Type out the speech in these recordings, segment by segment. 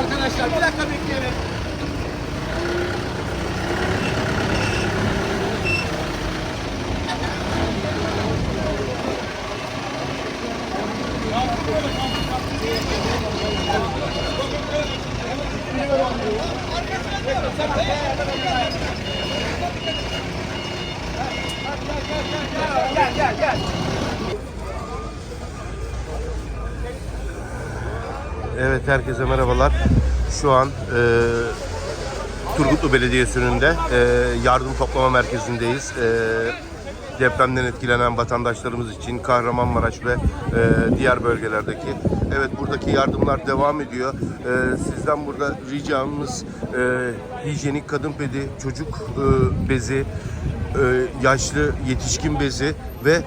arkadaşlar. Bir dakika bekleyelim. Gel gel gel gel. Evet herkese merhabalar. Şu an e, Turgutlu Belediyesi'nin önünde e, yardım toplama merkezindeyiz. E, depremden etkilenen vatandaşlarımız için Kahramanmaraş ve e, diğer bölgelerdeki. Evet buradaki yardımlar devam ediyor. E, sizden burada ricamız e, hijyenik kadın pedi, çocuk e, bezi, yaşlı yetişkin bezi ve e,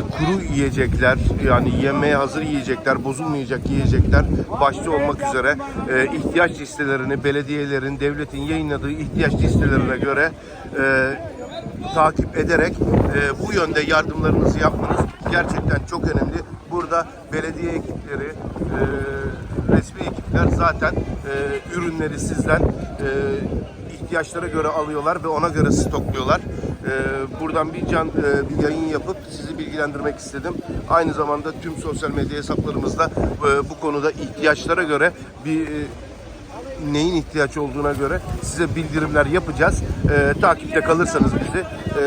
kuru yiyecekler yani yemeye hazır yiyecekler, bozulmayacak yiyecekler başta olmak üzere e, ihtiyaç listelerini belediyelerin, devletin yayınladığı ihtiyaç listelerine göre e, takip ederek e, bu yönde yardımlarınızı yapmanız gerçekten çok önemli. Burada belediye ekipleri, e, resmi ekipler zaten e, ürünleri sizden e, ihtiyaçlara göre alıyorlar ve ona göre stokluyorlar. Ee, buradan bir can e, bir yayın yapıp sizi bilgilendirmek istedim. Aynı zamanda tüm sosyal medya hesaplarımızda e, bu konuda ihtiyaçlara göre bir e, neyin ihtiyaç olduğuna göre size bildirimler yapacağız. Ee, takipte kalırsanız bizi e,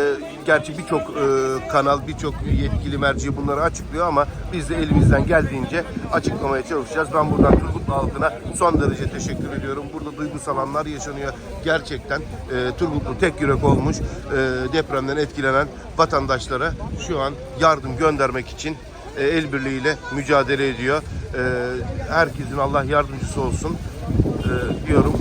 gerçi birçok e, kanal, birçok yetkili merci bunları açıklıyor ama biz de elimizden geldiğince açıklamaya çalışacağız. Ben buradan Turgutlu halkına son derece teşekkür ediyorum. Burada duygusal anlar yaşanıyor. Gerçekten e, Turgutlu tek yürek olmuş e, depremden etkilenen vatandaşlara şu an yardım göndermek için e, el birliğiyle mücadele ediyor. E, herkesin Allah yardımcısı olsun e, diyorum.